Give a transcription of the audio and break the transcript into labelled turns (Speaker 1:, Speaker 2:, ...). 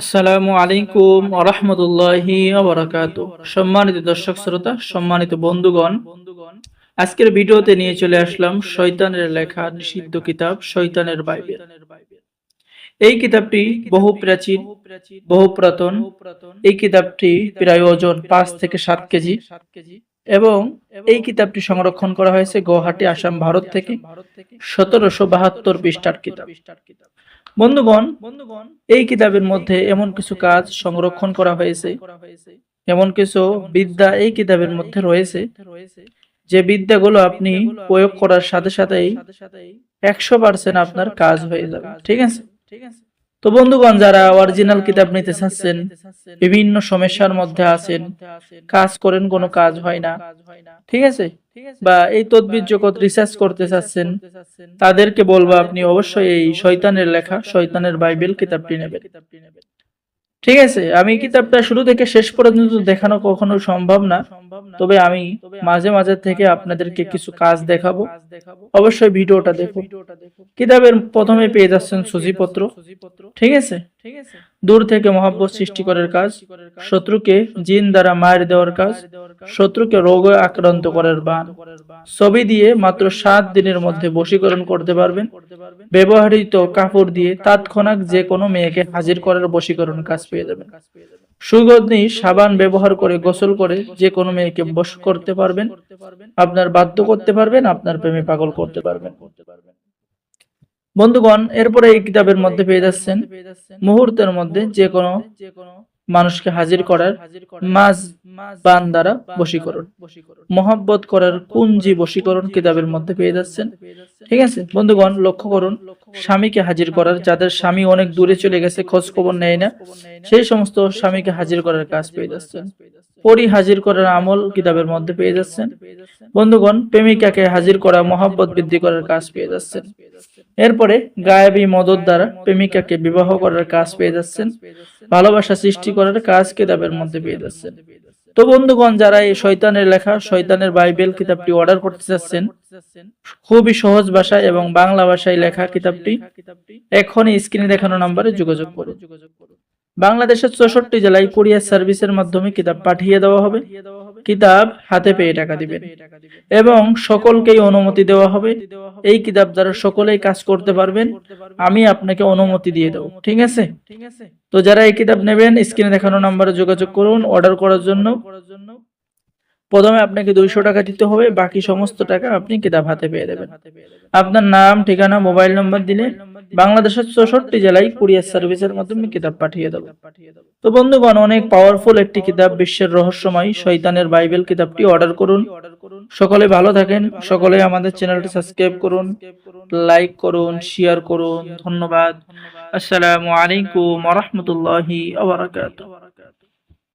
Speaker 1: আসসালামু আলাইকুম আরহামতুল্লাহি আবরাকাত সম্মানিত দর্শক শ্রোতা, সম্মানিত বন্ধুগণ, আজকের ভিডিওতে নিয়ে চলে আসলাম শয়তানের লেখা নিষিদ্ধ কিতাব, শয়তানের বাইবেল। এই কিতাবটি বহু প্রাচীন, বহু পুরাতন। এই কিতাবটি প্রায় ওজন পাঁচ থেকে সাত কেজি। এবং এই কিতাবটি সংরক্ষণ করা হয়েছে গুয়াহাটি, আসাম, ভারত থেকে সতেরোশো বাহাত্তর পৃষ্ঠার কিতাব। বন্ধুগণ বন্ধুগণ এই কিতাবের মধ্যে এমন কিছু কাজ সংরক্ষণ করা হয়েছে। এমন কিছু বিদ্যা এই কিতাবের মধ্যে রয়েছে যে বিদ্যাগুলো আপনি প্রয়োগ করার সাথে সাথেই একশো পার্সেন্ট আপনার কাজ হয়ে যাবে। ঠিক আছে? ঠিক আছে? তো বন্ধুগণ, যারা অরিজিনাল কিতাব নিতে চাচ্ছেন, বিভিন্ন সমস্যার মধ্যে আছেন, কাজ করেন, কোনো কাজ হয় না, ঠিক আছে? বা এই তদবির জগৎ রিসার্চ করতে চাচ্ছেন, তাদেরকে বলব আপনি অবশ্যই এই শয়তানের লেখা, শয়তানের বাইবেল কিতাবটি নেবেন। ঠিক আছে, আমি কিতাবটা শুরু থেকে শেষ পর্যন্ত দেখানো কখনো সম্ভব না? তবে আমি মাঝে মাঝে থেকে আপনাদেরকে কিছু কাজ দেখাবো। অবশ্যই ভিডিওটা দেখো কিতাবের প্রথমে পেয়ে যাচ্ছেন সুজিপত্র ঠিক আছে? দূর থেকে মহাব্বত সৃষ্টি করার কাজ শত্রুকে জিন দ্বারা মায়ের দেওয়ার কাজ শত্রুকে রোগে আক্রান্ত করার বান ছবি দিয়ে মাত্র সাত দিনের মধ্যে বশীকরণ করতে পারবেন। ব্যবহৃত কাপড় দিয়ে তাৎক্ষণাৎ যে কোনো মেয়েকে হাজির করার বশীকরণ কাজ পেয়ে যাবেন। সুগন্ধি সাবান ব্যবহার করে গোসল করে যে কোনো মেয়েকে বশ করতে পারবেন। আপনার বাধ্য করতে পারবেন আপনার প্রেমে পাগল করতে পারবেন। বন্ধুগণ এরপরে এই কিতাবের মধ্যে পেয়ে যাচ্ছেন মুহূর্তের মধ্যে যে কোনো মানুষকে হাজির করার মাজ বান দ্বারা বশীকরণ। মহব্বত করার কুঞ্জি বশীকরণ কিতাবের মধ্যে পেয়ে যাচ্ছেন। ঠিক আছে? বন্ধুগণ লক্ষ্য করুন স্বামীকে হাজির করার যাদের স্বামী অনেক দূরে চলে গেছে খোঁজ খবর নেয় না সেই সমস্ত স্বামীকে হাজির করার কাজ পেয়ে যাচ্ছেন। পরি হাজির করার আমল কিতাবের মধ্যে পেয়ে যাচ্ছেন। বন্ধুগণ, প্রেমিকাকে হাজির করা মহাব্বত বৃদ্ধি করার কাজ পেয়ে যাচ্ছেন। এরপরে গায়েবী মদত দ্বারা প্রেমিকাকে বিবাহ করার কাজ পেয়ে যাচ্ছেন। ভালোবাসা সৃষ্টি করার কাজ কিতাবের মধ্যে পেয়ে যাচ্ছেন। তো বন্ধুগণ, যারা এই শয়তানের লেখা, শয়তানের বাইবেল কিতাবটি অর্ডার করতে চাচ্ছেন খুবই সহজ ভাষায় এবং বাংলা ভাষায় লেখা কিতাবটি এখনই স্ক্রিনে দেখানো নম্বরে যোগাযোগ করুন। বাংলাদেশের চৌষট্টি জেলায় কুরিয়ার সার্ভিসের মাধ্যমে কিতাব পাঠিয়ে দেওয়া হবে। কিতাব হাতে পেয়ে টাকা দিবেন। এবং সকলকেই অনুমতি দেওয়া হবে। এই কিতাব দ্বারা সকলেই কাজ করতে পারবেন, আমি আপনাকে অনুমতি দিয়ে দেবো। ঠিক আছে? তো যারা এই কিতাব নেবেন, স্ক্রিনে দেখানো নাম্বারে যোগাযোগ করুন, অর্ডার করার জন্য। প্রথমে আপনাকে দুইশো টাকা দিতে হবে, বাকি সমস্ত টাকা আপনি কিতাব হাতে পেয়ে দেবেন। আপনার নাম, ঠিকানা, মোবাইল নম্বর দিলে বাংলাদেশের চৌষট্টি জেলায় কুরিয়ার সার্ভিসের মাধ্যমে কিতাব পাঠিয়ে দেবো। তো বন্ধুগণ, অনেক পাওয়ারফুল একটি কিতাব, বিশ্বের রহস্যময় শৈতানের বাইবেল কিতাবটি অর্ডার করুন। সকলে ভালো থাকেন, সকলে আমাদের চ্যানেলটি সাবস্ক্রাইব করুন লাইক করুন শেয়ার করুন। ধন্যবাদ। আসসালামু আলাইকুম রহমতুল্লাহি